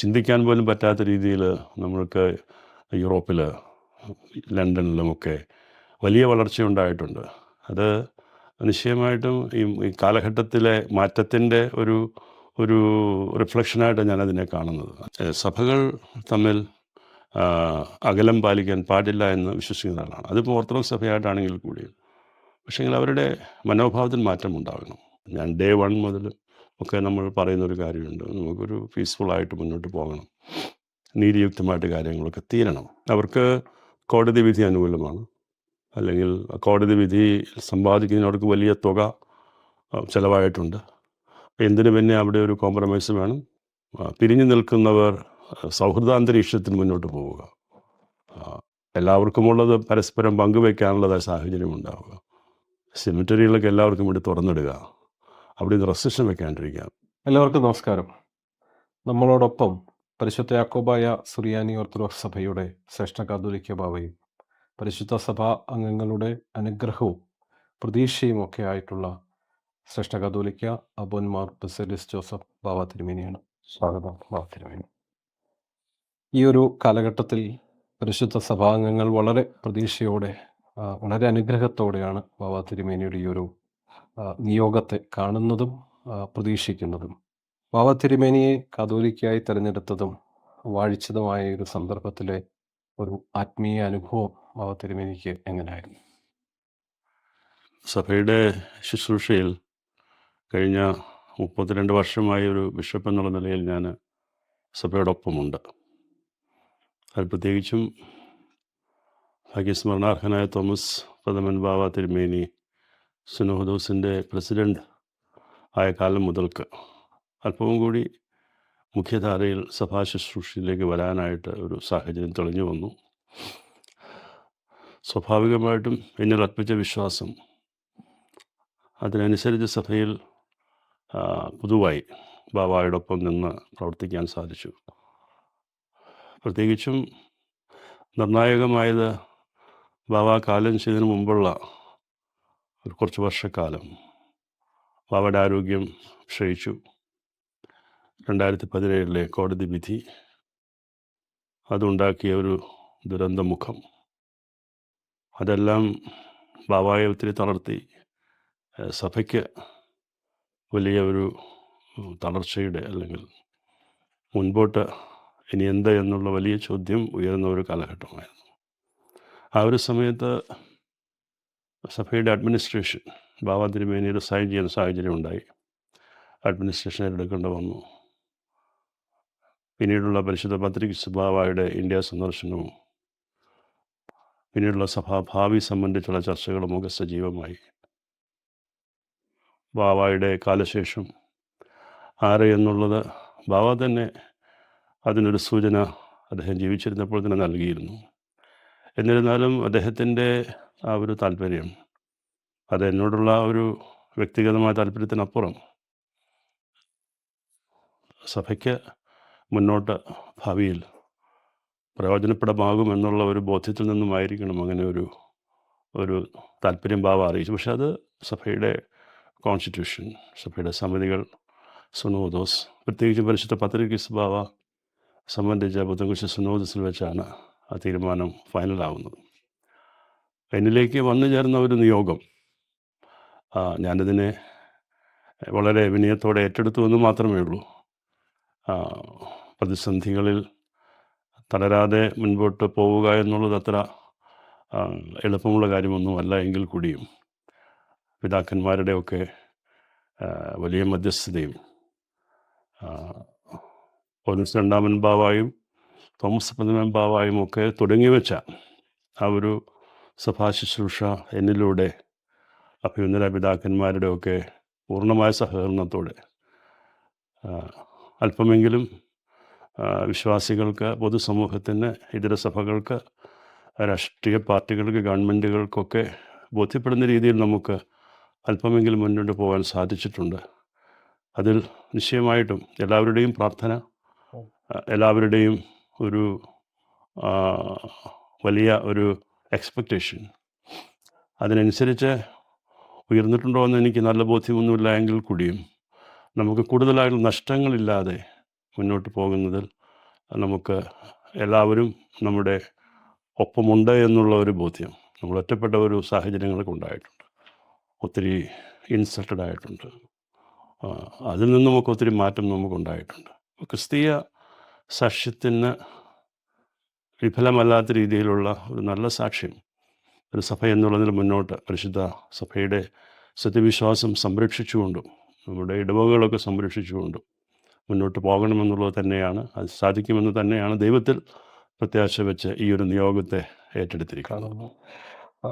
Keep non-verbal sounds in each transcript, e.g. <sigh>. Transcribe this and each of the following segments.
ചിന്തിക്കാൻ പോലും പറ്റാത്ത രീതിയിൽ നമ്മൾക്ക് യൂറോപ്പിൽ ലണ്ടനിലുമൊക്കെ വലിയ വളർച്ച ഉണ്ടായിട്ടുണ്ട് അത് നിശ്ചയമായിട്ടും ഈ കാലഘട്ടത്തിലെ മാറ്റത്തിന്റെ ഒരു ഒരു റിഫ്ലക്ഷനായിട്ട് ഞാനതിനെ കാണുന്നത്. സഭകൾ തമ്മിൽ അകലം പാലിക്കാൻ പാടില്ല എന്ന് വിശ്വസിക്കുന്ന ആളാണ് അതിപ്പോൾ ഓർത്തഡോക്സ് സഭയായിട്ടാണെങ്കിൽ കൂടിയും. പക്ഷേങ്കിൽ അവരുടെ മനോഭാവത്തിൽ മാറ്റം ഉണ്ടാകണം ഞാൻ ഡേ വൺ മുതൽ ഒക്കെ നമ്മൾ പറയുന്ന ഒരു കാര്യമുണ്ട്. നമുക്കൊരു പീസ്ഫുള്ളായിട്ട് മുന്നോട്ട് പോകണം. നീതിയുക്തമായിട്ട് കാര്യങ്ങളൊക്കെ തീരണം. അവർക്ക് കോടതി വിധി അനുകൂലമാണ്. അല്ലെങ്കിൽ കോടതി വിധി സമ്പാദിക്കുന്നവർക്ക് വലിയ തുക ചിലവായിട്ടുണ്ട്. എന്തിനു പിന്നെ അവിടെ ഒരു കോംപ്രമൈസ് വേണം? പിരിഞ്ഞു നിൽക്കുന്നവർ സൗഹൃദാന്തരീക്ഷത്തിൽ മുന്നോട്ട് പോവുക. എല്ലാവർക്കുമുള്ളത് പരസ്പരം പങ്കുവയ്ക്കാനുള്ളതായ സാഹചര്യം ഉണ്ടാവുക. സെമിറ്ററികളൊക്കെ എല്ലാവർക്കും വേണ്ടി തുറന്നിടുക. അവിടെ നിന്ന് റെസ്ട്രിക്ഷൻ വെക്കാണ്ടിരിക്കുക എല്ലാവർക്കും നമസ്കാരം. നമ്മളോടൊപ്പം പരിശുദ്ധ യാക്കോബായ സുറിയാനി ഓർത്തഡോക്സ് സഭയുടെ ശ്രേഷ്ഠ കാതോലിക്ക ഭാവയും പരിശുദ്ധ സഭാ അംഗങ്ങളുടെ അനുഗ്രഹവും പ്രതീക്ഷയും ഒക്കെ ആയിട്ടുള്ള ശ്രേഷ്ഠ കാതോലിക്ക അബോന്മാർ ബസലിസ് ജോസഫ് ബാബ തിരുമേനിയാണ്. സ്വാഗതം ബാബ തിരുമേനി. ഈ ഒരു കാലഘട്ടത്തിൽ പരിശുദ്ധ സഭാംഗങ്ങൾ വളരെ പ്രതീക്ഷയോടെ വളരെ അനുഗ്രഹത്തോടെയാണ് ബാബ തിരുമേനിയുടെ ഈ ഒരു നിയോഗത്തെ കാണുന്നതും പ്രതീക്ഷിക്കുന്നതും. ബാവ തിരുമേനിയെ കാതോലിക്കായി തിരഞ്ഞെടുത്തതും വാഴിച്ചതുമായ ഒരു സന്ദർഭത്തിലെ ഒരു ആത്മീയ അനുഭവം ബാവ തിരുമേനിക്ക് എങ്ങനെയായിരുന്നു? സഭയുടെ ശുശ്രൂഷയിൽ കഴിഞ്ഞ മുപ്പത്തിരണ്ട് വർഷമായി ഒരു ബിഷപ്പ് എന്നുള്ള നിലയിൽ ഞാൻ സഭയോടൊപ്പമുണ്ട്. അത് പ്രത്യേകിച്ചും ഭാഗ്യസ്മരണാർഹനായ തോമസ് പ്രഥമൻ ബാവ തിരുമേനി സുനോദോസിന്റെ പ്രസിഡന്റ് ആയ കാലം മുതൽക്ക് അല്പവും കൂടി മുഖ്യധാരയിൽ സഭാ ശുശ്രൂഷയിലേക്ക് വരാനായിട്ട് ഒരു സാഹചര്യം തെളിഞ്ഞു വന്നു. സ്വാഭാവികമായിട്ടും എന്നിൽ അർപ്പിച്ച വിശ്വാസം അതിനനുസരിച്ച് സഭയിൽ പൊതുവായി ബാബായോടൊപ്പം നിന്ന് പ്രവർത്തിക്കാൻ സാധിച്ചു. പ്രത്യേകിച്ചും നിർണായകമായത് ബാബ കാലം ചെയ്തതിന് മുമ്പുള്ള ഒരു കുറച്ച് വർഷക്കാലം. ബാബയുടെ ആരോഗ്യം ക്ഷയിച്ചു. രണ്ടായിരത്തി പതിനേഴിലെ കോടതി വിധി. അതുണ്ടാക്കിയ ഒരു ദുരന്തമുഖം. അതെല്ലാം ബാബായെ ഒത്തിരി തളർത്തി സഭയ്ക്ക് വലിയ ഒരു തളർച്ചയുടെ അല്ലെങ്കിൽ മുൻപോട്ട് ഇനി എന്ത് എന്നുള്ള വലിയ ചോദ്യം ഉയർന്ന ഒരു കാലഘട്ടമായിരുന്നു. ആ ഒരു സമയത്ത് സഭയുടെ അഡ്മിനിസ്ട്രേഷൻ ബാബ തിരുമേനി റിസൈൻ ചെയ്യുന്ന സാഹചര്യം ഉണ്ടായി. അഡ്മിനിസ്ട്രേഷൻ എടുക്കേണ്ടി വന്നു. പിന്നീടുള്ള പരിശുദ്ധ പത്രിക സുബാബായുടെ ഇന്ത്യ സന്ദർശനവും പിന്നീടുള്ള സഭാ ഭാവി സംബന്ധിച്ചുള്ള ചർച്ചകളും ഒക്കെ സജീവമായി. ബാബായുടെ കാലശേഷം ആര് എന്നുള്ളത് ബാബ തന്നെ അതിനൊരു സൂചന അദ്ദേഹം ജീവിച്ചിരുന്നപ്പോൾ തന്നെ നൽകിയിരുന്നു. എന്നിരുന്നാലും അദ്ദേഹത്തിന്റെ ആ ഒരു താല്പര്യം അത് എന്നോടുള്ള ഒരു വ്യക്തിഗതമായ താല്പര്യത്തിനപ്പുറം സഭയ്ക്ക് മുന്നോട്ട് ഭാവിയിൽ പ്രയോജനപ്പെടമാകും എന്നുള്ള ഒരു ബോധ്യത്തിൽ നിന്നുമായിരിക്കണം അങ്ങനെ ഒരു ഒരു താല്പര്യം ഭാവം അറിയിച്ചു. പക്ഷെ അത് സഭയുടെ കോൺസ്റ്റിറ്റ്യൂഷൻ സഭയുടെ സമിതികൾ സുനോദോസ് പ്രത്യേകിച്ച് പരിശുദ്ധ പത്രിക ബാവ സംബന്ധിച്ച ബുദ്ധകുശ സുനോദസിൽ വെച്ചാണ് ആ തീരുമാനം ഫൈനലാവുന്നത്. എന്നിലേക്ക് വന്നു ചേർന്ന ഒരു നിയോഗം. ഞാനതിനെ വളരെ വിനയത്തോടെ ഏറ്റെടുത്തു എന്ന് മാത്രമേ ഉള്ളൂ. പ്രതിസന്ധികളിൽ തളരാതെ മുൻപോട്ട് പോവുക എന്നുള്ളത് അത്ര എളുപ്പമുള്ള കാര്യമൊന്നുമല്ല എങ്കിൽ കൂടിയും. പിതാക്കന്മാരുടെയൊക്കെ വലിയ മധ്യസ്ഥതയും പോലീസ് രണ്ടാമൻ ബാവായും തോമസ് പന്തമെമ്പാവായും ബാവായും ഒക്കെ തുടങ്ങി വെച്ച ആ ഒരു സഭാ ശുശ്രൂഷ എന്നിലൂടെ അഭ്യുന്നത പിതാക്കന്മാരുടെ ഒക്കെ പൂർണമായ സഹകരണത്തോടെ അല്പമെങ്കിലും വിശ്വാസികൾക്ക് പൊതുസമൂഹത്തിന് ഇതര സഭകൾക്ക് രാഷ്ട്രീയ പാർട്ടികൾക്ക് ഗവൺമെന്റുകൾക്കൊക്കെ ബോധ്യപ്പെടുന്ന രീതിയിൽ നമുക്ക് അല്പമെങ്കിലും മുന്നോട്ട് പോകാൻ സാധിച്ചിട്ടുണ്ട്. അതിൽ നിശ്ചയമായിട്ടും എല്ലാവരുടെയും പ്രാർത്ഥന എല്ലാവരുടെയും ഒരു വലിയ ഒരു എക്സ്പെക്റ്റേഷൻ അതിനനുസരിച്ച് ഉയർന്നിട്ടുണ്ടോ എന്ന് എനിക്ക് നല്ല ബോധ്യമൊന്നുമില്ല എങ്കിൽ കൂടിയും നമുക്ക് കൂടുതലായിട്ട് നഷ്ടങ്ങളില്ലാതെ മുന്നോട്ട് പോകുന്നതിൽ നമുക്ക് എല്ലാവരും നമ്മുടെ ഒപ്പമുണ്ട് എന്നുള്ള ഒരു ബോധ്യം നമ്മൾ ഒറ്റപ്പെട്ട ഒരു സാഹചര്യങ്ങളൊക്കെ ഉണ്ടായിട്ടുണ്ട്. ഒത്തിരി ഇൻസൾട്ടഡ് ആയിട്ടുണ്ട്. അതിൽ നിന്നും നമുക്ക് ഒത്തിരി മാറ്റം നമുക്ക് ഉണ്ടായിട്ടുണ്ട് ക്രിസ്തീയ സാക്ഷ്യത്തിന് വിഫലമല്ലാത്ത രീതിയിലുള്ള ഒരു നല്ല സാക്ഷ്യം ഒരു സഭ എന്നുള്ളതിന് മുന്നോട്ട് പരിശുദ്ധ സഭയുടെ സത്യവിശ്വാസം സംരക്ഷിച്ചുകൊണ്ടും നമ്മുടെ ഇടവകകളൊക്കെ സംരക്ഷിച്ചുകൊണ്ടും മുന്നോട്ട് പോകണമെന്നുള്ളത് തന്നെയാണ് അത് സാധിക്കുമെന്ന് തന്നെയാണ് ദൈവത്തിൽ പ്രത്യാശ വെച്ച് ഈ ഒരു നിയോഗത്തെ ഏറ്റെടുത്തിരിക്കുന്നത്. ആ,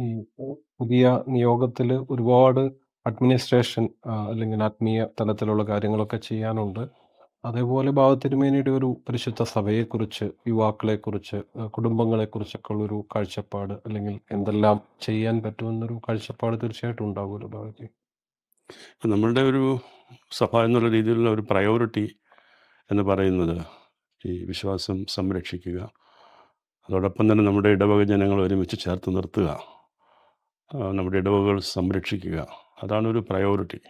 ഈ പുതിയ നിയോഗത്തിൽ ഒരുപാട് അഡ്മിനിസ്ട്രേഷൻ അല്ലെങ്കിൽ ആത്മീയ തലത്തിലുള്ള കാര്യങ്ങളൊക്കെ ചെയ്യാനുണ്ട്. അതേപോലെ ഭാവത്തിരുമേനിയുടെ തിരുമേനിയുടെ ഒരു പരിശുദ്ധ സഭയെക്കുറിച്ച് യുവാക്കളെക്കുറിച്ച് കുടുംബങ്ങളെ കുടുംബങ്ങളെക്കുറിച്ചൊക്കെ ഉള്ളൊരു കാഴ്ചപ്പാട് അല്ലെങ്കിൽ എന്തെല്ലാം ചെയ്യാൻ പറ്റുമെന്നൊരു കാഴ്ചപ്പാട് തീർച്ചയായിട്ടും ഉണ്ടാകുമല്ലോ ബാബുജി നമ്മളുടെ ഒരു സഭ എന്നുള്ള രീതിയിലുള്ള ഒരു പ്രയോറിറ്റി എന്ന് പറയുന്നത് ഈ വിശ്വാസം സംരക്ഷിക്കുക അതോടൊപ്പം തന്നെ നമ്മുടെ ഇടവക ജനങ്ങൾ ഒരുമിച്ച് ചേർത്ത് നിർത്തുക നമ്മുടെ ഇടവകകൾ സംരക്ഷിക്കുക. അതാണ് ഒരു പ്രയോറിറ്റി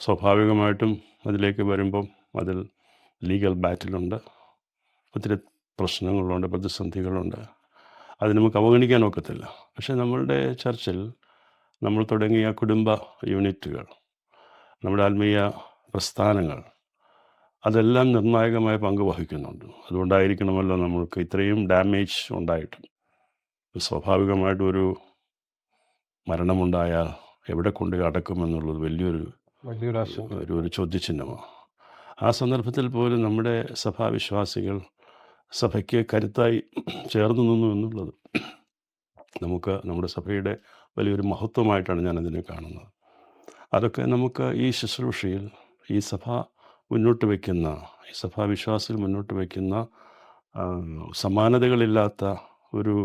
സ്വാഭാവികമായിട്ടും അതിലേക്ക് വരുമ്പം അതിൽ ലീഗൽ ബാറ്റിലുണ്ട്. ഒത്തിരി പ്രശ്നങ്ങളുണ്ട് പ്രതിസന്ധികളുണ്ട്. അത് നമുക്ക് അവഗണിക്കാൻ ഒക്കത്തില്ല. പക്ഷേ നമ്മളുടെ ചർച്ചിൽ നമ്മൾ തുടങ്ങിയ കുടുംബ യൂണിറ്റുകൾ നമ്മുടെ ആത്മീയ പ്രസ്ഥാനങ്ങൾ അതെല്ലാം നിർണായകമായ പങ്ക് വഹിക്കുന്നുണ്ട്. അതുകൊണ്ടായിരിക്കണമല്ലോ നമ്മൾക്ക് ഇത്രയും ഡാമേജ് ഉണ്ടായിട്ട്. സ്വാഭാവികമായിട്ടും ഒരു മരണമുണ്ടായാൽ എവിടെ കൊണ്ട് അടക്കുമെന്നുള്ളത് വലിയൊരു വലിയൊരു ഒരു ചോദ്യചിഹ്നമാണ്. ആ സന്ദർഭത്തിൽ പോലും നമ്മുടെ സഭാവിശ്വാസികൾ സഭയ്ക്ക് കരുത്തായി ചേർന്നു നിന്നു എന്നുള്ളത് നമുക്ക് നമ്മുടെ സഭയുടെ വലിയൊരു മഹത്വമായിട്ടാണ് ഞാനതിനെ കാണുന്നത്. അതൊക്കെ നമുക്ക് ഈ ശുശ്രൂഷയിൽ ഈ സഭ മുന്നോട്ട് വയ്ക്കുന്ന ഈ സഭാവിശ്വാസികൾ മുന്നോട്ട് വയ്ക്കുന്ന സമാനതകളില്ലാത്ത ഒരു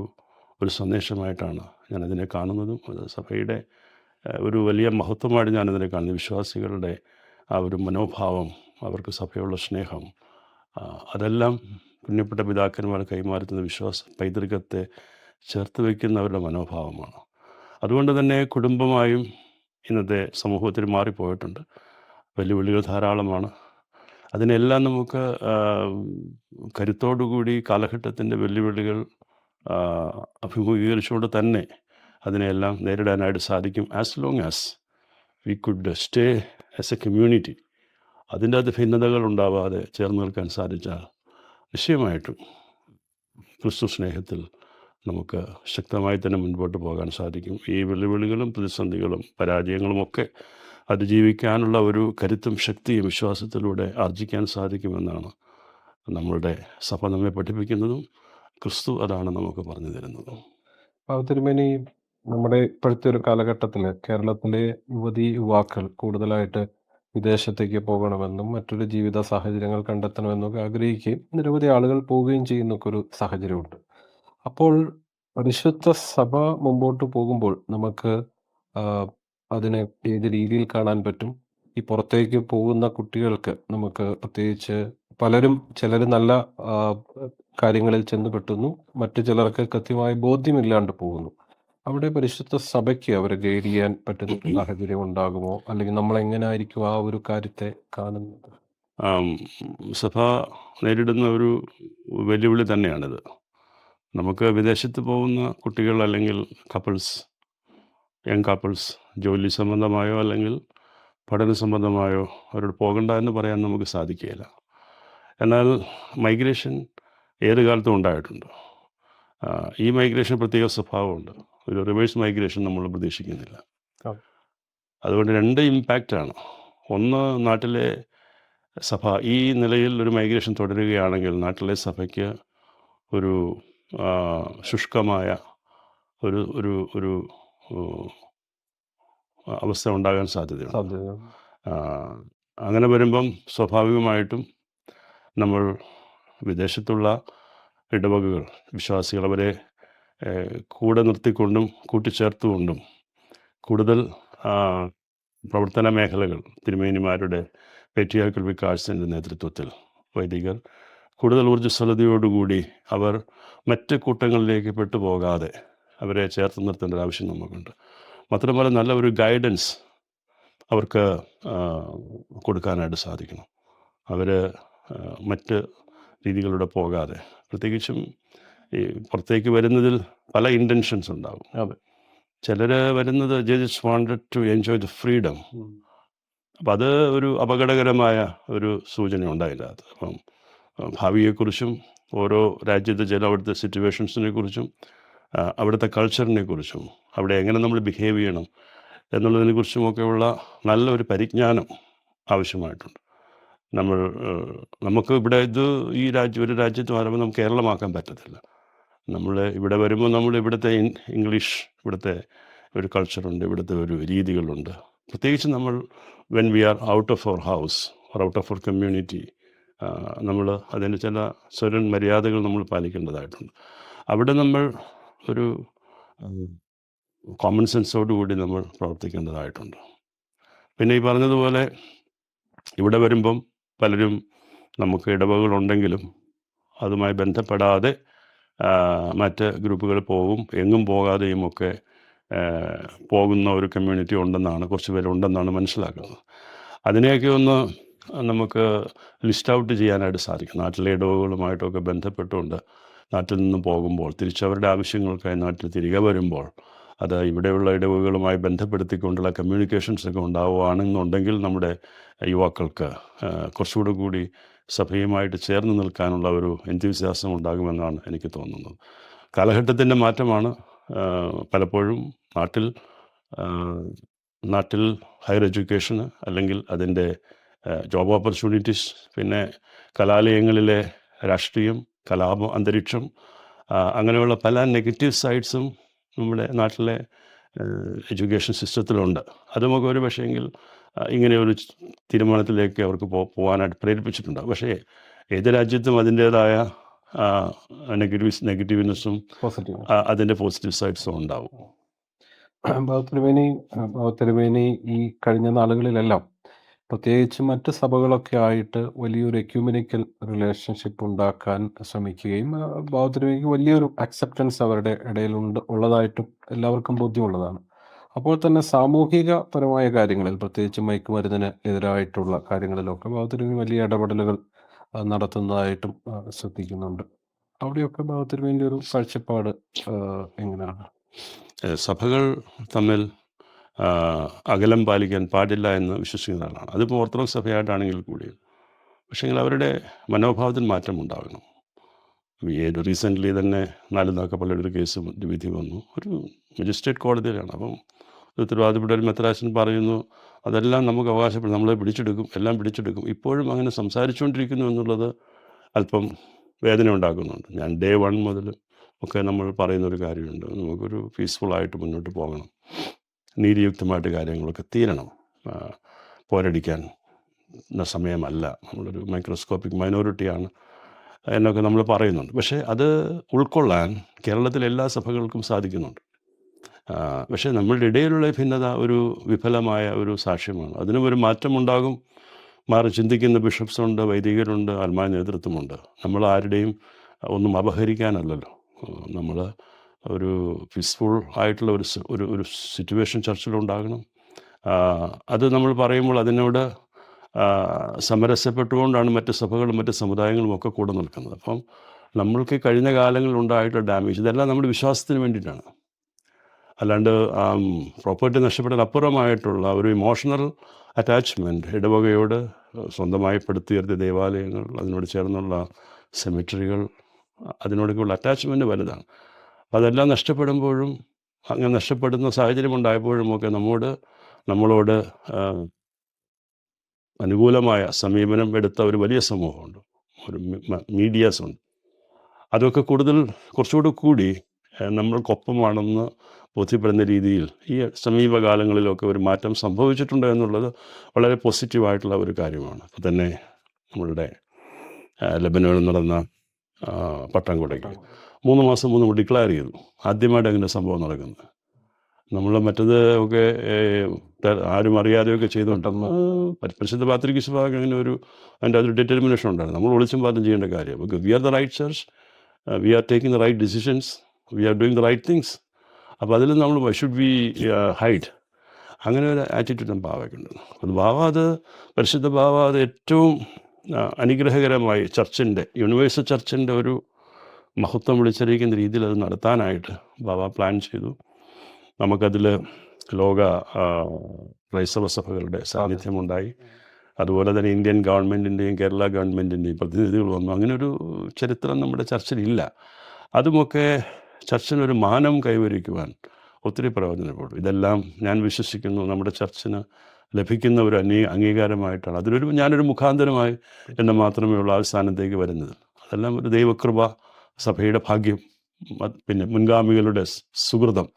ഒരു സന്ദേശമായിട്ടാണ് ഞാനതിനെ കാണുന്നതും. സഭയുടെ ഒരു വലിയ മഹത്വമായിട്ട് ഞാനതിനെ കാണുന്നത് വിശ്വാസികളുടെ ആ ഒരു മനോഭാവം അവർക്ക് സഭയുള്ള സ്നേഹം. അതെല്ലാം പുണ്യപ്പെട്ട പിതാക്കന്മാർ കൈമാറുന്ന വിശ്വാസ പൈതൃകത്തെ ചേർത്ത് വയ്ക്കുന്നവരുടെ മനോഭാവമാണ്. അതുകൊണ്ട് തന്നെ കുടുംബമായും ഇന്നത്തെ സമൂഹത്തിൽ മാറിപ്പോയിട്ടുണ്ട്. വെല്ലുവിളികൾ ധാരാളമാണ്. അതിനെല്ലാം നമുക്ക് കരുത്തോടുകൂടി കാലഘട്ടത്തിന്റെ വെല്ലുവിളികൾ അഭിമുഖീകരിച്ചുകൊണ്ട് തന്നെ അതിനെയെല്ലാം നേരിടാനായിട്ട് സാധിക്കും. As long as we could stay as a community അതിന്റെ അത് ഭിന്നതകൾ ഉണ്ടാവാതെ ചേർന്ന് നിൽക്കാൻ സാധിച്ചാൽ നിശ്ചയമായിട്ടും ക്രിസ്തു സ്നേഹത്തിൽ നമുക്ക് ശക്തമായി തന്നെ മുൻപോട്ട് പോകാൻ സാധിക്കും. ഈ വെല്ലുവിളികളും പ്രതിസന്ധികളും പരാജയങ്ങളും ഒക്കെ അതിജീവിക്കാനുള്ള ഒരു കരുത്തും ശക്തിയും വിശ്വാസത്തിലൂടെ ആർജിക്കാൻ സാധിക്കുമെന്നാണ് നമ്മളുടെ സഭ നമ്മെ പഠിപ്പിക്കുന്നതും ക്രിസ്തു അതാണ് നമുക്ക് പറഞ്ഞു തരുന്നതും. നമ്മുടെ ഇപ്പോഴത്തെ ഒരു കാലഘട്ടത്തിൽ കേരളത്തിലെ യുവതി യുവാക്കൾ കൂടുതലായിട്ട് വിദേശത്തേക്ക് പോകണമെന്നും മറ്റൊരു ജീവിത സാഹചര്യങ്ങൾ കണ്ടെത്തണമെന്നൊക്കെ ആഗ്രഹിക്കുകയും നിരവധി ആളുകൾ പോവുകയും ചെയ്യുന്നൊക്കെ ഒരു സാഹചര്യമുണ്ട്. അപ്പോൾ പരിശുദ്ധ സഭ മുമ്പോട്ട് പോകുമ്പോൾ നമുക്ക് അതിനെ ഏത് രീതിയിൽ കാണാൻ പറ്റും? ഈ പുറത്തേക്ക് പോകുന്ന കുട്ടികൾക്ക് നമുക്ക് പ്രത്യേകിച്ച് പലരും ചിലർ നല്ല കാര്യങ്ങളിൽ ചെന്ന് പെട്ടുന്നു. മറ്റു ചിലർക്ക് കൃത്യമായ ബോധ്യമില്ലാണ്ട് പോകുന്നു. അവിടെ പരിശുദ്ധ സഭയ്ക്ക് അവരെ ഗൈഡ് ചെയ്യാൻ പറ്റുന്ന സാഹചര്യം ഉണ്ടാകുമോ? അല്ലെങ്കിൽ നമ്മൾ എങ്ങനെയായിരിക്കും ആ ഒരു കാര്യത്തെ കാണുന്നത്? സഭ നേരിടുന്ന ഒരു വെല്ലുവിളി തന്നെയാണിത്. നമുക്ക് വിദേശത്ത് പോകുന്ന കുട്ടികൾ അല്ലെങ്കിൽ കപ്പിൾസ് യങ് കപ്പിൾസ് ജോലി സംബന്ധമായോ അല്ലെങ്കിൽ പഠന സംബന്ധമായോ അവരോട് പോകണ്ട എന്ന് പറയാൻ നമുക്ക് സാധിക്കുകയില്ല. എന്നാൽ മൈഗ്രേഷൻ ഏത് കാലത്തും ഉണ്ടായിട്ടുണ്ട്. ഈ മൈഗ്രേഷൻ പ്രത്യേക സ്വഭാവമുണ്ട്. ഒരു റിവേഴ്സ് മൈഗ്രേഷൻ നമ്മൾ പ്രതീക്ഷിക്കുന്നില്ല. അതുകൊണ്ട് രണ്ട് ഇമ്പാക്റ്റാണ് ഒന്ന് നാട്ടിലെ സഭ ഈ നിലയിൽ ഒരു മൈഗ്രേഷൻ തുടരുകയാണെങ്കിൽ നാട്ടിലെ സഭയ്ക്ക് ഒരു ശുഷ്കമായ ഒരു ഒരു ഒരു അവസ്ഥ ഉണ്ടാകാൻ സാധ്യതയുണ്ട്. അങ്ങനെ വരുമ്പം സ്വാഭാവികമായിട്ടും നമ്മൾ വിദേശത്തുള്ള ഇടവകകൾ വിശ്വാസികൾ അവരെ കൂടെ നിർത്തിക്കൊണ്ടും കൂട്ടിച്ചേർത്തുകൊണ്ടും കൂടുതൽ പ്രവർത്തന മേഖലകൾ തിരുമേനിമാരുടെ പേറ്റിയാക്കൽ വികാസിന്റെ നേതൃത്വത്തിൽ വൈദികർ കൂടുതൽ ഊർജസ്വലതയോടുകൂടി അവർ മറ്റ് കൂട്ടങ്ങളിലേക്ക് പെട്ടുപോകാതെ അവരെ ചേർത്ത് നിർത്തേണ്ട ഒരു ആവശ്യം നമുക്കുണ്ട്. മാത്രമല്ല നല്ല ഒരു ഗൈഡൻസ് അവർക്ക് കൊടുക്കാനായിട്ട് സാധിക്കണം. അവർ മറ്റ് രീതികളിലൂടെ പോകാതെ പ്രത്യേകിച്ചും ഈ പുറത്തേക്ക് വരുന്നതിൽ പല ഇന്റൻഷൻസ് ഉണ്ടാകും. അതെ. ചിലർ വരുന്നത് just wanted to enjoy the freedom അപ്പം അത് ഒരു അപകടകരമായ ഒരു സൂചന ഉണ്ടായില്ല. അത് അപ്പം ഭാവിയെക്കുറിച്ചും ഓരോ രാജ്യത്തെ ചില അവിടുത്തെ സിറ്റുവേഷൻസിനെ കുറിച്ചും അവിടുത്തെ കൾച്ചറിനെ കുറിച്ചും അവിടെ എങ്ങനെ നമ്മൾ ബിഹേവ് ചെയ്യണം എന്നുള്ളതിനെ കുറിച്ചുമൊക്കെയുള്ള നല്ലൊരു പരിജ്ഞാനം ആവശ്യമായിട്ടുണ്ട്. നമ്മൾ നമുക്ക് ഇവിടെ ഇത് ഈ രാജ്യം ഒരു രാജ്യത്ത് വരുമ്പോൾ നമുക്ക് കേരളമാക്കാൻ പറ്റത്തില്ല. നമ്മൾ ഇവിടെ വരുമ്പോൾ നമ്മൾ ഇവിടുത്തെ ഇംഗ്ലീഷ് ഇവിടുത്തെ ഒരു കൾച്ചറുണ്ട് ഇവിടുത്തെ ഒരു രീതികളുണ്ട്. പ്രത്യേകിച്ച് നമ്മൾ when we are out of our house or out of our community നമ്മൾ അതിന്റെ ചില സ്വരൻ മര്യാദകൾ നമ്മൾ പാലിക്കേണ്ടതായിട്ടുണ്ട്. അവിടെ നമ്മൾ ഒരു കോമൺ സെൻസോടുകൂടി നമ്മൾ പ്രവർത്തിക്കേണ്ടതായിട്ടുണ്ട്. പിന്നെ ഈ പറഞ്ഞതുപോലെ ഇവിടെ വരുമ്പം പലരും നമുക്ക് ഇടവകളുണ്ടെങ്കിലും അതുമായി ബന്ധപ്പെടാതെ മറ്റ് ഗ്രൂപ്പുകൾ പോകും എങ്ങും പോകാതെയും ഒക്കെ പോകുന്ന ഒരു കമ്മ്യൂണിറ്റി ഉണ്ടെന്നാണ് കുറച്ച് പേരുണ്ടെന്നാണ് മനസ്സിലാക്കുന്നത്. അതിനെയൊക്കെ ഒന്ന് നമുക്ക് ലിസ്റ്റ് ഔട്ട് ചെയ്യാനായിട്ട് സാധിക്കും. നാട്ടിലെ ഇടവുകളുമായിട്ടൊക്കെ ബന്ധപ്പെട്ടുകൊണ്ട് നാട്ടിൽ നിന്ന് പോകുമ്പോൾ തിരിച്ചവരുടെ ആവശ്യങ്ങൾക്കായി നാട്ടിൽ തിരികെ വരുമ്പോൾ അത് ഇവിടെയുള്ള ഇടവുകളുമായി ബന്ധപ്പെടുത്തിക്കൊണ്ടുള്ള കമ്മ്യൂണിക്കേഷൻസ് ഒക്കെ ഉണ്ടാവുകയാണെന്നുണ്ടെങ്കിൽ നമ്മുടെ യുവാക്കൾക്ക് കുറച്ചുകൂടി കൂടി സഭയുമായിട്ട് ചേർന്ന് നിൽക്കാനുള്ള ഒരു എന്തുവിശ്വാസം ഉണ്ടാകുമെന്നാണ് എനിക്ക് തോന്നുന്നത്. കാലഘട്ടത്തിന്റെ മാറ്റമാണ് പലപ്പോഴും നാട്ടിൽ നാട്ടിൽ ഹയർ എഡ്യൂക്കേഷന് അല്ലെങ്കിൽ അതിന്റെ ജോബ് ഓപ്പർച്യൂണിറ്റീസ് പിന്നെ കലാലയങ്ങളിലെ രാഷ്ട്രീയം കലാപ അന്തരീക്ഷം അങ്ങനെയുള്ള പല നെഗറ്റീവ് സൈഡ്സും നമ്മുടെ നാട്ടിലെ എഡ്യൂക്കേഷൻ സിസ്റ്റത്തിലുണ്ട്. അതുമൊക്കെ ഒരു പക്ഷേങ്കിൽ ഇങ്ങനെ ഒരു തീരുമാനത്തിലേക്ക് അവർക്ക് പോ പോകാനായിട്ട് പ്രേരിപ്പിച്ചിട്ടുണ്ട് പക്ഷേ ഏത് രാജ്യത്തും അതിന്റേതായ നെഗറ്റീവ് നെഗറ്റീവ്നെസ്സും അതിന്റെ പോസിറ്റീവ് സൈഡ്സും ഉണ്ടാവും. <clears throat> ഭാവത്തിരുമേനി ഭാവത്തിരുമേനി ഈ കഴിഞ്ഞ നാളുകളിലെല്ലാം പ്രത്യേകിച്ച് മറ്റ് സഭകളൊക്കെ ആയിട്ട് വലിയൊരു എക്യൂമിനിക്കൽ റിലേഷൻഷിപ്പ് ഉണ്ടാക്കാൻ ശ്രമിക്കുകയും ആ, വലിയൊരു അക്സെപ്റ്റൻസ് അവരുടെ ഇടയിലുണ്ട്. ഉള്ളതായിട്ടും എല്ലാവർക്കും ബോധ്യമുള്ളതാണ്. അപ്പോൾ തന്നെ സാമൂഹികപരമായ കാര്യങ്ങളിൽ പ്രത്യേകിച്ച് മയക്കുമരുന്നിന് എതിരായിട്ടുള്ള കാര്യങ്ങളിലൊക്കെ ഭാവത്തിരുമേനി വലിയ ഇടപെടലുകൾ നടത്തുന്നതായിട്ടും ശ്രദ്ധിക്കുന്നുണ്ട്. അവിടെയൊക്കെ ഭാവത്തിരുമേന്റെ ഒരു കാഴ്ചപ്പാട് എങ്ങനെയാണ്? സഭകൾ തമ്മിൽ അകലം പാലിക്കാൻ പാടില്ല എന്ന് വിശ്വസിക്കുന്ന ആളാണ്. അതിപ്പോൾ ഓർത്തഡോക്സ് സഭയായിട്ടാണെങ്കിൽ കൂടി. പക്ഷേങ്കിൽ അവരുടെ മനോഭാവത്തിൽ മാറ്റം ഉണ്ടാകണം ഏത് റീസെന്റ്ലി തന്നെ നാല് നാക്കപ്പള്ളിയുടെ ഒരു കേസ് വിധി വന്നു. ഒരു മജിസ്ട്രേറ്റ് കോടതിയിലാണ്. അപ്പം ഒരു മെത്രാശൻ പറയുന്നു അതെല്ലാം നമുക്ക് അവകാശപ്പെടും നമ്മളെ പിടിച്ചെടുക്കും എല്ലാം പിടിച്ചെടുക്കും. ഇപ്പോഴും അങ്ങനെ സംസാരിച്ചുകൊണ്ടിരിക്കുന്നു എന്നുള്ളത് അല്പം വേദന ഉണ്ടാക്കുന്നുണ്ട്. ഞാൻ ഡേ വൺ മുതൽ ഒക്കെ നമ്മൾ പറയുന്ന ഒരു കാര്യമുണ്ട്. നമുക്കൊരു പീസ്ഫുള്ളായിട്ട് മുന്നോട്ട് പോകണം. നീതിയുക്തമായിട്ട് കാര്യങ്ങളൊക്കെ തീരണം. പോരടിക്കാൻ സമയമല്ല. നമ്മളൊരു മൈക്രോസ്കോപ്പിക് മൈനോറിറ്റിയാണ് എന്നൊക്കെ നമ്മൾ പറയുന്നുണ്ട്. പക്ഷേ അത് ഉൾക്കൊള്ളാൻ കേരളത്തിലെ എല്ലാ സഭകൾക്കും സാധിക്കുന്നുണ്ട്. പക്ഷേ നമ്മളുടെ ഇടയിലുള്ള ഭിന്നത ഒരു വിഫലമായ ഒരു സാക്ഷ്യമാണ്. അതിനും ഒരു മാറ്റമുണ്ടാകും. മാറി ചിന്തിക്കുന്ന ബിഷപ്സ് ഉണ്ട് വൈദികരുണ്ട് ആത്മായ നേതൃത്വമുണ്ട്. നമ്മൾ ആരുടെയും ഒന്നും അപഹരിക്കാനല്ലല്ലോ. നമ്മൾ ഒരു പീസ്ഫുൾ ആയിട്ടുള്ള ഒരു ഒരു ഒരു സിറ്റുവേഷൻ ചർച്ചിലുണ്ടാകണം അത് നമ്മൾ പറയുമ്പോൾ അതിനോട് സമരസപ്പെട്ടുകൊണ്ടാണ് മറ്റ് സഭകളും മറ്റ് സമുദായങ്ങളും ഒക്കെ കൂടെ നിൽക്കുന്നത്. അപ്പം നമ്മൾക്ക് കഴിഞ്ഞ കാലങ്ങളിൽ ഉണ്ടായിട്ടുള്ള ഡാമേജ് ഇതെല്ലാം നമ്മുടെ വിശ്വാസത്തിന് വേണ്ടിയിട്ടാണ്. അല്ലാണ്ട് പ്രോപ്പർട്ടി നഷ്ടപ്പെട്ടാൽ അപ്പുറമായിട്ടുള്ള ഒരു ഇമോഷണൽ അറ്റാച്ച്മെന്റ് ഇടവകയോട് സ്വന്തമായി പെടുത്തിയർത്തിയ ദേവാലയങ്ങൾ അതിനോട് ചേർന്നുള്ള സെമിറ്ററികൾ അതിനോടൊക്കെയുള്ള അറ്റാച്ച്മെന്റ് വലുതാണ്. അതെല്ലാം നഷ്ടപ്പെടുമ്പോഴും അങ്ങനെ നഷ്ടപ്പെടുന്ന സാഹചര്യം ഉണ്ടായപ്പോഴും ഒക്കെ നമ്മോട് നമ്മളോട് അനുകൂലമായ സമീപനം എടുത്ത ഒരു വലിയ സമൂഹമുണ്ട്. ഒരു മീഡിയാസ് ഉണ്ട്. അതൊക്കെ കൂടുതൽ കുറച്ചുകൂടി കൂടി നമ്മൾക്കൊപ്പമാണെന്ന് ബോധ്യപ്പെടുന്ന രീതിയിൽ ഈ സമീപകാലങ്ങളിലൊക്കെ ഒരു മാറ്റം സംഭവിച്ചിട്ടുണ്ട് എന്നുള്ളത് വളരെ പോസിറ്റീവായിട്ടുള്ള ഒരു കാര്യമാണ്. അപ്പോൾ തന്നെ നമ്മളുടെ ലബനോനിൽ നടന്ന ആ, പട്ടാൻകോട്ടയ്ക്ക് മൂന്ന് മാസം മുമ്പ് ഡിക്ലെയർ ചെയ്തു. ആദ്യമായിട്ട് അങ്ങനെ സംഭവം നടക്കുന്നത്. നമ്മൾ മറ്റത് ഒക്കെ ആരും അറിയാതെയൊക്കെ ചെയ്തുകൊണ്ടെന്ന് പരിശുദ്ധ പാത്രിക സഭ അങ്ങനെ ഒരു അതിന്റെ അതൊരു ഡിറ്റർമിനേഷൻ ഉണ്ടായിരുന്നു. നമ്മൾ ഒളിച്ചും പാത്രം ചെയ്യേണ്ട കാര്യം. We are the right church we are taking the right decisions we are doing the right things അപ്പോൾ അതിൽ നമ്മൾ ഷുഡ് ബി ഹൈഡ് അങ്ങനെ ഒരു ആറ്റിറ്റ്യൂഡ് നമ്മൾ ബാവയ്ക്കുണ്ട് അത് ബാവ അത് പരിശുദ്ധ ബാവ അത് ഏറ്റവും അനുഗ്രഹകരമായി ചർച്ചിന്റെ യൂണിവേഴ്സൽ ചർച്ചിന്റെ ഒരു മഹത്വം വിളിച്ചറിയിക്കുന്ന രീതിയിൽ അത് നടത്താനായിട്ട് ബാബ പ്ലാൻ ചെയ്തു. നമുക്കതിൽ ലോക ക്രൈസ്തവ സഭകളുടെ സാന്നിധ്യമുണ്ടായി അതുപോലെ തന്നെ ഇന്ത്യൻ ഗവൺമെന്റിന്റെയും കേരള ഗവൺമെന്റിന്റെയും പ്രതിനിധികൾ വന്നു. അങ്ങനെ ഒരു ചരിത്രം നമ്മുടെ ചർച്ചയിലില്ല അതുമൊക്കെ ചർച്ചിനൊരു മാനം കൈവരിക്കുവാൻ ഒത്തിരി പ്രയോജനപ്പെടും ഇതെല്ലാം ഞാൻ വിശ്വസിക്കുന്നു. നമ്മുടെ ചർച്ചിന് ലഭിക്കുന്ന ഒരു അംഗീ അംഗീകാരമായിട്ടാണ്. അതിലൊരു ഞാനൊരു മുഖാന്തരമായി എന്ന് മാത്രമേ ഉള്ളൂ ആ സ്ഥാനത്തേക്ക് വരുന്നത്. അതെല്ലാം ഒരു ദൈവകൃപ സഭയുടെ ഭാഗ്യം പിന്നെ മുൻഗാമികളുടെ സുഹൃതം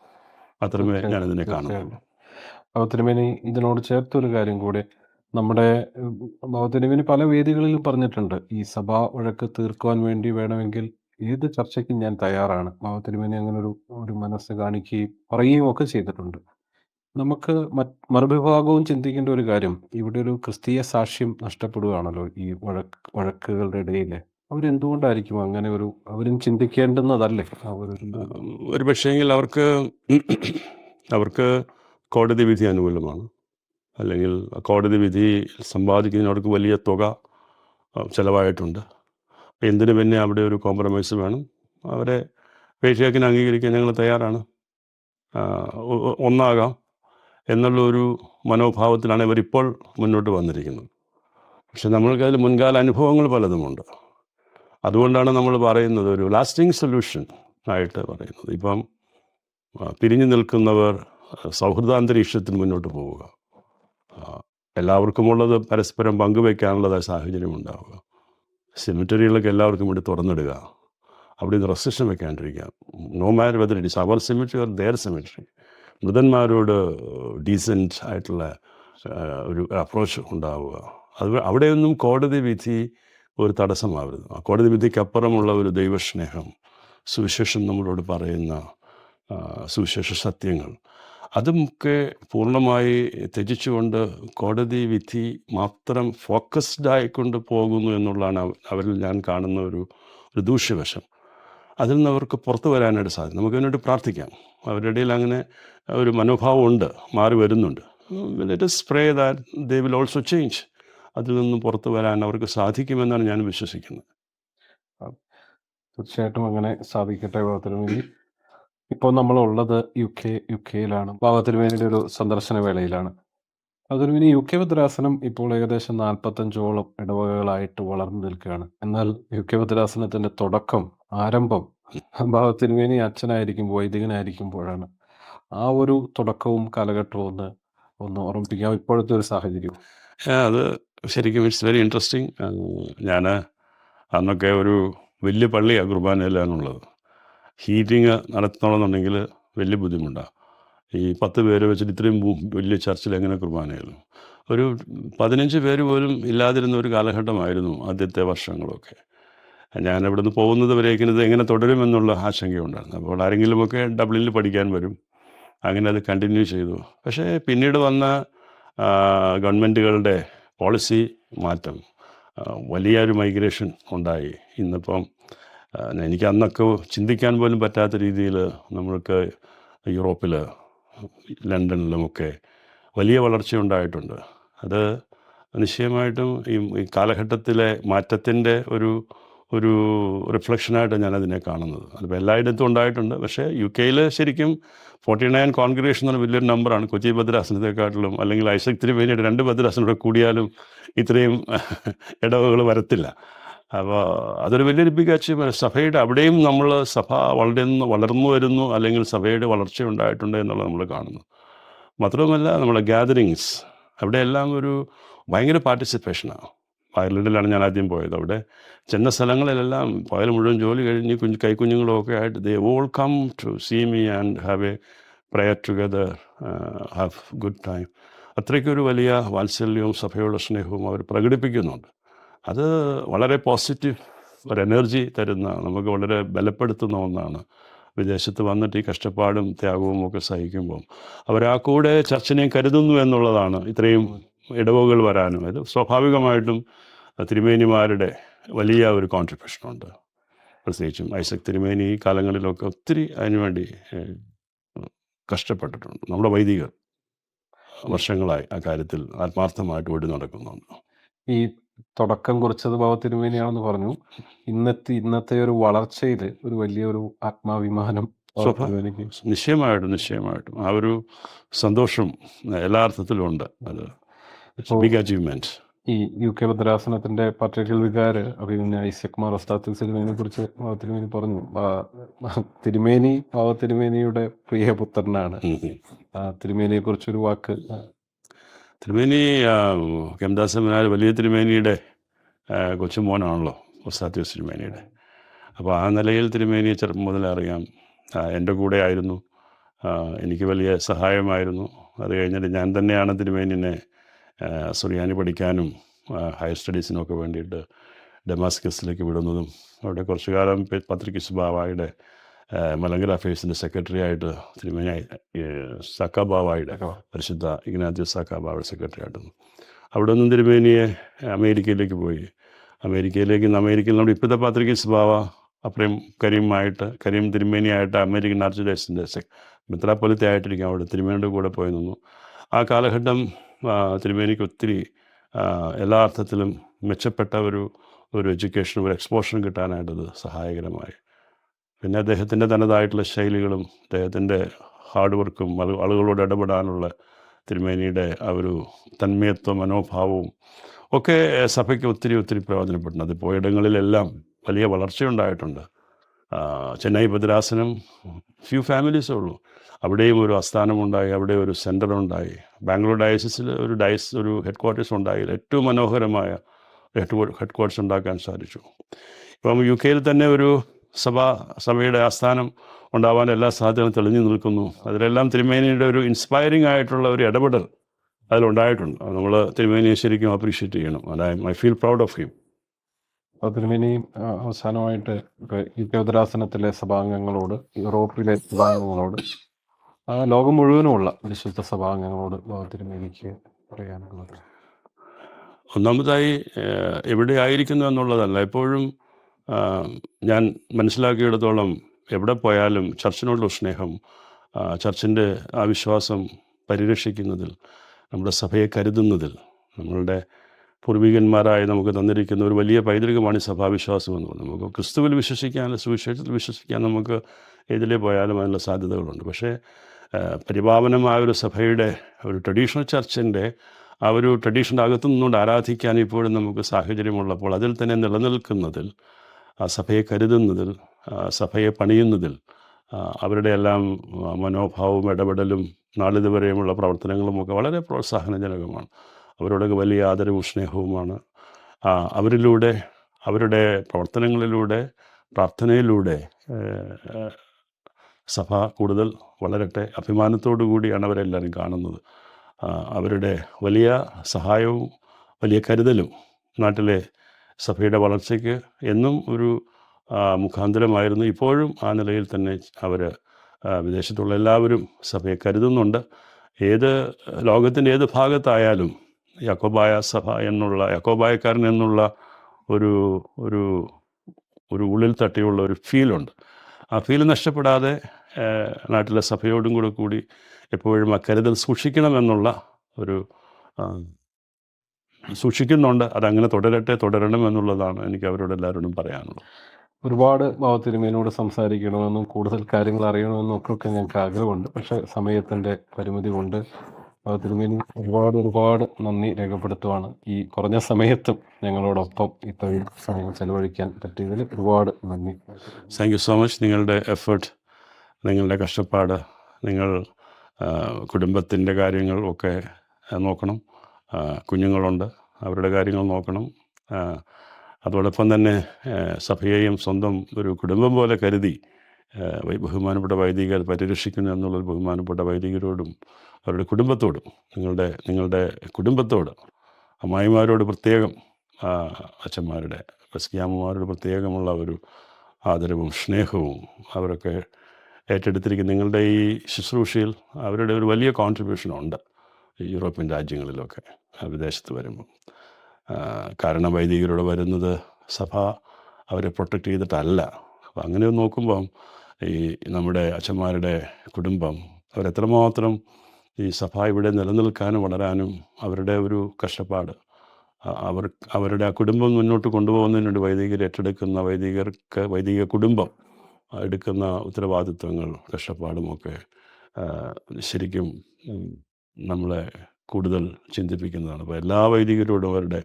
അത്രമേ ഞാനതിനെ കാണുന്നുള്ളൂ തിരുമേനി ഇതിനോട് ചേർത്തൊരു കാര്യം കൂടി. നമ്മുടെ ഉം, പല വേദികളിലും പറഞ്ഞിട്ടുണ്ട്. ഈ സഭാ വഴക്ക് തീർക്കുവാൻ വേണ്ടി വേണമെങ്കിൽ ഏത് ചർച്ചയ്ക്കും ഞാൻ തയ്യാറാണ്. ബാബു തിരുമേനി അങ്ങനെ ഒരു ഒരു മനസ്സ് കാണിക്കുകയും പറയുകയും ഒക്കെ ചെയ്തിട്ടുണ്ട്. നമുക്ക് മറുവിഭാഗവും ചിന്തിക്കേണ്ട ഒരു കാര്യം ഇവിടെ ഒരു ക്രിസ്തീയ സാക്ഷ്യം നഷ്ടപ്പെടുകയാണല്ലോ ഈ വഴക്ക് വഴക്കുകളുടെ ഇടയിൽ അവരെന്തുകൊണ്ടായിരിക്കും അങ്ങനെ ഒരു അവരും ചിന്തിക്കേണ്ടുന്നതല്ലേ? ഒരു പക്ഷേങ്കിൽ അവർക്ക് അവർക്ക് കോടതി വിധി അനുകൂലമാണ്. അല്ലെങ്കിൽ കോടതി വിധി സമ്പാദിക്കുന്നതിന് അവർക്ക് വലിയ തുക ചിലവായിട്ടുണ്ട്. എന്തിനു പിന്നെ അവിടെ ഒരു കോംപ്രമൈസ് വേണം? അവരെ പേശിയാക്കിന് അംഗീകരിക്കാൻ ഞങ്ങൾ തയ്യാറാണ്. ഒന്നാകാം എന്നുള്ള ഒരു മനോഭാവത്തിലാണ് ഇവരിപ്പോൾ മുന്നോട്ട് വന്നിരിക്കുന്നത്. പക്ഷെ നമ്മൾക്ക് അതിൽ മുൻകാല അനുഭവങ്ങൾ പലതുമുണ്ട്. അതുകൊണ്ടാണ് നമ്മൾ പറയുന്നത് ഒരു ലാസ്റ്റിംഗ് സൊല്യൂഷൻ ആയിട്ട് പറയുന്നത്. ഇപ്പം പിരിഞ്ഞു നിൽക്കുന്നവർ സൗഹൃദാന്തരീക്ഷത്തിൽ മുന്നോട്ട് പോവുക. എല്ലാവർക്കുമുള്ളത് പരസ്പരം പങ്കുവയ്ക്കാനുള്ള സാഹചര്യം ഉണ്ടാവുക. സെമിറ്ററികളൊക്കെ എല്ലാവർക്കും വേണ്ടി തുറന്നിടുക. അവിടെ നിന്ന് restriction വെക്കാണ്ടിരിക്കുക. No matter whether it is our cemetery or their cemetery മൃതന്മാരോട് decent ആയിട്ടുള്ള ഒരു അപ്രോച്ച് ഉണ്ടാവുക. അത് അവിടെയൊന്നും കോടതി വിധി ഒരു തടസ്സമാവരുത്. ആ കോടതി വിധിക്കപ്പുറമുള്ള ഒരു ദൈവസ്നേഹം സുവിശേഷം നമ്മളോട് പറയുന്ന സുവിശേഷ സത്യങ്ങൾ. അതുമൊക്കെ പൂർണമായി ത്യജിച്ചുകൊണ്ട് കോടതി വിധി മാത്രം ഫോക്കസ്ഡ് ആയിക്കൊണ്ട് പോകുന്നു എന്നുള്ളതാണ് അവ- അവരിൽ ഞാൻ കാണുന്ന ഒരു ഒരു ദൂഷ്യവശം. അതിൽ നിന്ന് അവർക്ക് പുറത്തു വരാനായിട്ട് സാധിക്കും. നമുക്ക് അതിനുവേണ്ടി പ്രാർത്ഥിക്കാം. അവരുടെ ഇടയിൽ അങ്ങനെ ഒരു മനോഭാവം ഉണ്ട് മാറി വരുന്നുണ്ട്. Let's pray that they will also change അതിൽ നിന്നും പുറത്തു വരാൻ അവർക്ക് സാധിക്കുമെന്നാണ് ഞാൻ വിശ്വസിക്കുന്നത്. തീർച്ചയായിട്ടും അങ്ങനെ സാധിക്കട്ടെ ബാബത്തിരുമേനി ഇപ്പോൾ നമ്മൾ ഉള്ളത് യു കെ യു കെയിലാണ് ബാബത്തിരുമേനിയുടെ ഒരു സന്ദർശന വേളയിലാണ്. അതൊരു പിന്നെ യു കെ ഭദ്രാസനം ഇപ്പോൾ ഏകദേശം നാൽപ്പത്തഞ്ചോളം ഇടവകകളായിട്ട് വളർന്നു നിൽക്കുകയാണ്. എന്നാൽ യു കെ ഭദ്രാസനത്തിന്റെ തുടക്കം ആരംഭം ബാബത്തിരുമേനി അച്ഛനായിരിക്കുമ്പോൾ വൈദികനായിരിക്കുമ്പോഴാണ്. ആ ഒരു തുടക്കവും കാലഘട്ടവും ഒന്ന് ഒന്ന് ഓർമ്മിപ്പിക്കാം. ഇപ്പോഴത്തെ ഒരു സാഹചര്യം. അത് ശരിക്കും ഇറ്റ്സ് വെരി ഇൻട്രസ്റ്റിംഗ് ഞാൻ അന്നൊക്കെ ഒരു വലിയ പള്ളിയാണ് കുർബാനയിലാണുള്ളത്. ഹീറ്റിങ് നടത്തണമെന്നുണ്ടെങ്കിൽ വലിയ ബുദ്ധിമുട്ടാണ് ഈ പത്ത് പേര് വെച്ചിട്ട് ഇത്രയും വലിയ ചർച്ചിൽ എങ്ങനെ കുർബാനയായിരുന്നു? ഒരു പതിനഞ്ച് പേര് പോലും ഇല്ലാതിരുന്ന ഒരു കാലഘട്ടമായിരുന്നു ആദ്യത്തെ വർഷങ്ങളൊക്കെ. ഞാൻ ഇവിടെ പോകുന്നത് വരേക്കും ഇത് എങ്ങനെ തുടരുമെന്നുള്ള ആശങ്കയുണ്ടായിരുന്നു. അപ്പോൾ ആരെങ്കിലുമൊക്കെ ഡബ്ലിനിൽ പഠിക്കാൻ വരും. അങ്ങനെ അത് കണ്ടിന്യൂ ചെയ്തു. പക്ഷേ പിന്നീട് വന്ന ഗവൺമെന്റുകളുടെ പോളിസി മാറ്റം വലിയൊരു മൈഗ്രേഷൻ ഉണ്ടായി. ഇന്നിപ്പം എനിക്ക് അന്നൊക്കെ ചിന്തിക്കാൻ പോലും പറ്റാത്ത രീതിയിൽ നമ്മൾക്ക് യൂറോപ്പിൽ ലണ്ടനിലുമൊക്കെ വലിയ വളർച്ച ഉണ്ടായിട്ടുണ്ട്. അത് നിശ്ചയമായിട്ടും ഈ ഈ കാലഘട്ടത്തിലെ മാറ്റത്തിന്റെ ഒരു ഒരു റിഫ്ലക്ഷനായിട്ട് ഞാനതിനെ കാണുന്നത്. അതിപ്പോൾ എല്ലായിടത്തും ഉണ്ടായിട്ടുണ്ട്. പക്ഷേ യു കെയിൽ ശരിക്കും ഫോർട്ടി നയൻ കോൺഗ്രേഷൻ എന്ന് പറഞ്ഞ വലിയൊരു നമ്പറാണ്. കൊച്ചി ഭദ്രാസനത്തെക്കാട്ടിലും അല്ലെങ്കിൽ ഐസക് തിരുവേനിയുടെ രണ്ട് ഭദ്രാസനം കൂടിയാലും ഇത്രയും ഇടവുകൾ വരത്തില്ല. അപ്പോൾ അതൊരു വലിയൊരു ബിഗ് അച്ചീവ്മെന്റ് സഭയുടെ അവിടെയും നമ്മൾ സഭ വളരുന്നു വളർന്നു വരുന്നു അല്ലെങ്കിൽ സഭയുടെ വളർച്ച ഉണ്ടായിട്ടുണ്ട് എന്നുള്ളത് നമ്മൾ കാണുന്നു. മാത്രവുമല്ല നമ്മുടെ ഗ്യാതറിങ്സ് അവിടെയെല്ലാം ഒരു ഭയങ്കര പാർട്ടിസിപ്പേഷനാണ് അയർലൻഡിലാണ് ഞാൻ ആദ്യം പോയത്. അവിടെ ചെന്ന സ്ഥലങ്ങളിലെല്ലാം പകൽ മുഴുവൻ ജോലി കഴിഞ്ഞ് കുഞ്ഞ് കൈക്കുഞ്ഞുങ്ങളും ഒക്കെ ആയിട്ട് they all come to see me and have a prayer together have good time അത്രയ്ക്കൊരു വലിയ വാത്സല്യവും സഭയോടുള്ള സ്നേഹവും അവർ പ്രകടിപ്പിക്കുന്നുണ്ട്. അത് വളരെ പോസിറ്റീവ് ഒരു എനർജി തരുന്ന നമുക്ക് വളരെ ബലപ്പെടുത്തുന്ന ഒന്നാണ്. വിദേശത്ത് വന്നിട്ട് ഈ കഷ്ടപ്പാടും ത്യാഗവും ഒക്കെ സഹിക്കുമ്പോൾ അവർ ആ കൂടെ ചർച്ചിനെ കരുതുന്നു എന്നുള്ളതാണ് ഇത്രയും ഇടവുകൾ വരാനും. അത് സ്വാഭാവികമായിട്ടും തിരുമേനിമാരുടെ വലിയ ഒരു കോൺട്രിബ്യൂഷനുണ്ട് പ്രത്യേകിച്ചും ഐസക് തിരുമേനി ഈ കാലങ്ങളിലൊക്കെ ഒത്തിരി അതിനുവേണ്ടി കഷ്ടപ്പെട്ടിട്ടുണ്ട്. നമ്മുടെ വൈദികർ വർഷങ്ങളായി ആ കാര്യത്തിൽ ആത്മാർത്ഥമായിട്ട് ഓടി നടക്കുന്നുണ്ട്. ഈ തുടക്കം കുറിച്ചത് ബാബ തിരുമേനിയാണെന്ന് പറഞ്ഞു. ഇന്നത്തെ ഇന്നത്തെ ഒരു വളർച്ചയിൽ ഒരു വലിയൊരു ആത്മാഭിമാനം നിശ്ചയമായിട്ടും, നിശ്ചയമായിട്ടും. ആ ഒരു സന്തോഷം എല്ലാ അർത്ഥത്തിലും ഉണ്ട്. അത് ബിഗ് അച്ചീവ്മെന്റ്. ഈ യുകെ ഭദ്രാസനത്തിന്റെ പട്രിക്കൽ വികാര് അഭിമന്യ ഐസക് മാർ ഒസ്താത്തിൽ തിരുമേനിയെ കുറിച്ച് തിരുമേനി പറഞ്ഞു. തിരുമേനി ഭാവ തിരുമേനിയുടെ പ്രിയപുത്രനാണ്. തിരുമേനിയെ കുറിച്ചൊരു വാക്ക്. തിരുമേനി ആ, കെംദാസ് സെമിനാർ വലിയ തിരുമേനിയുടെ കൊച്ചുമോനാണല്ലോ ഉസ്താത്യോസ് തിരുമേനിയുടെ. അപ്പോൾ ആ നിലയിൽ തിരുമേനിയെ ചെറുപ്പം മുതലേ അറിയാം. എന്റെ കൂടെ ആയിരുന്നു. എനിക്ക് വലിയ സഹായമായിരുന്നു. അത് കഴിഞ്ഞിട്ട് ഞാൻ തന്നെയാണ് തിരുമേനിനെ സുറിയാനി പഠിക്കാനും ഹയർ സ്റ്റഡീസിനൊക്കെ വേണ്ടിയിട്ട് ഡെമാസ്കസിലേക്ക് വിടുന്നതും അവിടെ കുറച്ചു കാലം പത്രിക ആ, മലങ്കര അഫയേഴ്സിന്റെ സെക്രട്ടറി ആയിട്ട് തിരുമേനി സക്ക ബാവായുടെ പരിശുദ്ധ ഇഗ്നാത്യോസ് സക്ക ബാവയുടെ സെക്രട്ടറി ആയിരുന്നു അവിടെ നിന്നും തിരുമേനിയെ അമേരിക്കയിലേക്ക് പോയി. അമേരിക്കയിലേക്ക് നിന്ന് അമേരിക്കയിൽ നമ്മുടെ ഇപ്പോഴത്തെ പാത്രിക സ്വഭാവ അപ്രയും കരീമായിട്ട് കരീം തിരുമേനിയായിട്ട് അമേരിക്കൻ ആർച്ച് സെ സെക് മിത്രാപ്പൊലിത്തെ ആയിട്ടിരിക്കും അവിടെ തിരുമേനിയുടെ കൂടെ പോയി നിന്നു. ആ കാലഘട്ടം തിരുമേനിക്ക് ഒത്തിരി എല്ലാ അർത്ഥത്തിലും മെച്ചപ്പെട്ട ഒരു ഒരു എഡ്യൂക്കേഷനും ഒരു എക്സ്പോഷറും കിട്ടാനായിട്ടത് സഹായകരമായി. പിന്നെ അദ്ദേഹത്തിന്റെ തനതായിട്ടുള്ള ശൈലികളും അദ്ദേഹത്തിന്റെ ഹാർഡ് വർക്കും ആളുകളോട് ഇടപെടാനുള്ള തിരുമേനിയുടെ ആ ഒരു തന്മയത്വ മനോഭാവവും ഒക്കെ സഭയ്ക്ക് ഒത്തിരി ഒത്തിരി പ്രയോജനപ്പെടുന്നു അത് പോയിടങ്ങളിലെല്ലാം വലിയ വളർച്ചയുണ്ടായിട്ടുണ്ട്. ചെന്നൈ ഭദ്രാസനം ഫ്യൂ ഫാമിലീസേ ഉള്ളൂ. അവിടെയും ഒരു ആസ്ഥാനമുണ്ടായി അവിടെ ഒരു സെന്റർ ഉണ്ടായി ബാംഗ്ലൂർ ഡയസിസിൽ ഒരു ഡയസ് ഒരു ഹെഡ് ക്വാർട്ടേഴ്സ് ഉണ്ടായി ഏറ്റവും മനോഹരമായ ഹെഡ് ഹെഡ് ക്വാർട്ടേഴ്സ് ഉണ്ടാക്കാൻ സാധിച്ചു. ഇപ്പം യു കെയിൽ തന്നെ ഒരു സഭാ സഭയുടെ ആസ്ഥാനം ഉണ്ടാവാൻ എല്ലാ സാധ്യതകളും തെളിഞ്ഞു നിൽക്കുന്നു. അതിലെല്ലാം തിരുമേനിയുടെ ഒരു ഇൻസ്പയറിംഗ് ആയിട്ടുള്ള ഒരു ഇടപെടൽ അതിലുണ്ടായിട്ടുണ്ട്. അത് നമ്മൾ തിരുമേനിയെ ശരിക്കും അപ്രീഷിയേറ്റ് ചെയ്യണം. അതായത് I feel proud of him അപ്പോൾ തിരുമേനി അവസാനമായിട്ട് ഈ ദേവദരാസനത്തിലെ സഭാംഗങ്ങളോട് യൂറോപ്പിലെ സഭാംഗങ്ങളോട് ലോകം മുഴുവനുമുള്ള വിശുദ്ധ സഭാംഗങ്ങളോട് തിരുമേനിക്ക് പറയാനുള്ളത്. ഒന്നാമതായി എവിടെ ആയിരിക്കുന്നു എന്നുള്ളതല്ല. എപ്പോഴും ഞാൻ മനസ്സിലാക്കിയിടത്തോളം എവിടെ പോയാലും ചർച്ചിനോടുള്ള സ്നേഹം ചർച്ചിന്റെ ആ വിശ്വാസം പരിരക്ഷിക്കുന്നതിൽ നമ്മുടെ സഭയെ കരുതുന്നതിൽ നമ്മളുടെ പൂർവികന്മാരായി നമുക്ക് തന്നിരിക്കുന്ന ഒരു വലിയ പൈതൃകമാണ് ഈ സഭാവിശ്വാസം എന്ന് പറയുന്നത്. നമുക്ക് ക്രിസ്തുവിൽ വിശ്വസിക്കാൻ സുവിശേഷത്തിൽ വിശ്വസിക്കാൻ നമുക്ക് ഏതിലേ പോയാലും അതിനുള്ള സാധ്യതകളുണ്ട്. പക്ഷേ പരിപാവനമായ ഒരു സഭയുടെ ഒരു ട്രഡീഷണൽ ചർച്ചിന്റെ ആ ഒരു ട്രഡീഷന്റെ അകത്തു നിന്നുകൊണ്ട് ആരാധിക്കാൻ ഇപ്പോഴും നമുക്ക് സാഹചര്യമുള്ളപ്പോൾ അതിൽ തന്നെ നിലനിൽക്കുന്നതിൽ സഭയെ കരുതുന്നതിൽ സഭയെ പണിയുന്നതിൽ അവരുടെ എല്ലാം മനോഭാവവും ഇടപെടലും നാളിതുവരെയുമുള്ള പ്രവർത്തനങ്ങളുമൊക്കെ വളരെ പ്രോത്സാഹനജനകമാണ്. അവരോടൊക്കെ വലിയ ആദരവും സ്നേഹവുമാണ്. അവരിലൂടെ അവരുടെ പ്രവർത്തനങ്ങളിലൂടെ പ്രാർത്ഥനയിലൂടെ സഭ കൂടുതൽ വളരട്ടെ. അഭിമാനത്തോടു കൂടിയാണ് അവരെല്ലാവരും കാണുന്നത്. അവരുടെ വലിയ സഹായവും വലിയ കരുതലും നാട്ടിലെ സഭയുടെ വളർച്ചയ്ക്ക് എന്നും ഒരു മുഖാന്തരമായിരുന്നു. ഇപ്പോഴും ആ നിലയിൽ തന്നെ അവർ വിദേശത്തുള്ള എല്ലാവരും സഭയെ കരുതുന്നുണ്ട്. ഏത് ലോകത്തിന്റെ ഏത് ഭാഗത്തായാലും യക്കോബായ സഭ എന്നുള്ള യക്കോബായക്കാരൻ എന്നുള്ള ഒരു ഒരു ഒരു ഉള്ളിൽ തട്ടിയുള്ള ഒരു ഫീലുണ്ട്. ആ ഫീൽ നഷ്ടപ്പെടാതെ നാട്ടിലെ സഭയോടും കൂടെ കൂടി എപ്പോഴും ആ കരുതൽ സൂക്ഷിക്കണമെന്നുള്ള ഒരു സൂക്ഷിക്കുന്നുണ്ട്. അതങ്ങനെ തുടരട്ടെ തുടരണം എന്നുള്ളതാണ് എനിക്ക് അവരോട് എല്ലാവരോടും പറയാനുള്ളത്. ഒരുപാട് ഭാവത്തിരുമേനോട് സംസാരിക്കണമെന്നും കൂടുതൽ കാര്യങ്ങൾ അറിയണമെന്നും ഒക്കെ ഒക്കെ ഞങ്ങൾക്ക് ആഗ്രഹമുണ്ട്. പക്ഷേ സമയത്തിന്റെ പരിമിതി കൊണ്ട് ഭാവത്തിരുമേനി ഒരുപാട് ഒരുപാട് നന്ദി രേഖപ്പെടുത്തുവാണ്. ഈ കുറഞ്ഞ സമയത്തും ഞങ്ങളോടൊപ്പം ഇത്രയും സമയം ചെലവഴിക്കാൻ പറ്റിയതിൽ ഒരുപാട് നന്ദി. താങ്ക് യു സോ മച്ച് നിങ്ങളുടെ എഫേർട്ട് നിങ്ങളുടെ കഷ്ടപ്പാട് നിങ്ങൾ കുടുംബത്തിന്റെ കാര്യങ്ങൾ ഒക്കെ നോക്കണം. കുഞ്ഞുങ്ങളുണ്ട്. അവരുടെ കാര്യങ്ങൾ നോക്കണം. അതോടൊപ്പം തന്നെ സഭയെയും സ്വന്തം ഒരു കുടുംബം പോലെ കരുതി ബഹുമാനപ്പെട്ട വൈദികർ പരിരക്ഷിക്കുന്നു എന്നുള്ളൊരു ബഹുമാനപ്പെട്ട വൈദികരോടും അവരുടെ കുടുംബത്തോടും നിങ്ങളുടെ നിങ്ങളുടെ കുടുംബത്തോട് അമ്മായിമാരോട് പ്രത്യേകം അച്ഛന്മാരുടെ ബസ്കിയാമ്മമാരോട് പ്രത്യേകമുള്ള ഒരു ആദരവും സ്നേഹവും അവരൊക്കെ ഏറ്റെടുത്തിരിക്കുന്ന. നിങ്ങളുടെ ഈ ശുശ്രൂഷയിൽ അവരുടെ ഒരു വലിയ ഈ യൂറോപ്യൻ രാജ്യങ്ങളിലൊക്കെ വിദേശത്ത് വരുമ്പോൾ കാരണം വൈദികരോട് വരുന്നത് സഭ അവരെ പ്രൊട്ടക്റ്റ് ചെയ്തിട്ടല്ല. അപ്പം അങ്ങനെ നോക്കുമ്പം ഈ നമ്മുടെ അച്ഛന്മാരുടെ കുടുംബം അവരെത്രമാത്രം ഈ സഭ ഇവിടെ നിലനിൽക്കാനും വളരാനും അവരുടെ ഒരു കഷ്ടപ്പാട്. അവർ അവരുടെ ആ കുടുംബം മുന്നോട്ട് കൊണ്ടുപോകുന്നതിന് വേണ്ടി വൈദികർ ഏറ്റെടുക്കുന്ന വൈദികർക്ക് വൈദിക കുടുംബം എടുക്കുന്ന ഉത്തരവാദിത്വങ്ങൾ കഷ്ടപ്പാടുമൊക്കെ ശരിക്കും നമ്മളെ കൂടുതൽ ചിന്തിപ്പിക്കുന്നതാണ്. അപ്പോൾ എല്ലാ വൈദികരോടും അവരുടെ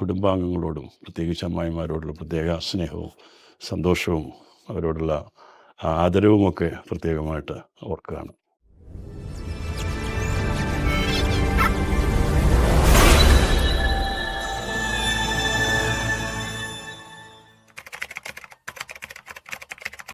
കുടുംബാംഗങ്ങളോടും പ്രത്യേകിച്ച് അമ്മായിമാരോടുള്ള പ്രത്യേക സ്നേഹവും സന്തോഷവും അവരോടുള്ള ആദരവുമൊക്കെ പ്രത്യേകമായിട്ട് ഓർക്കുകയാണ്.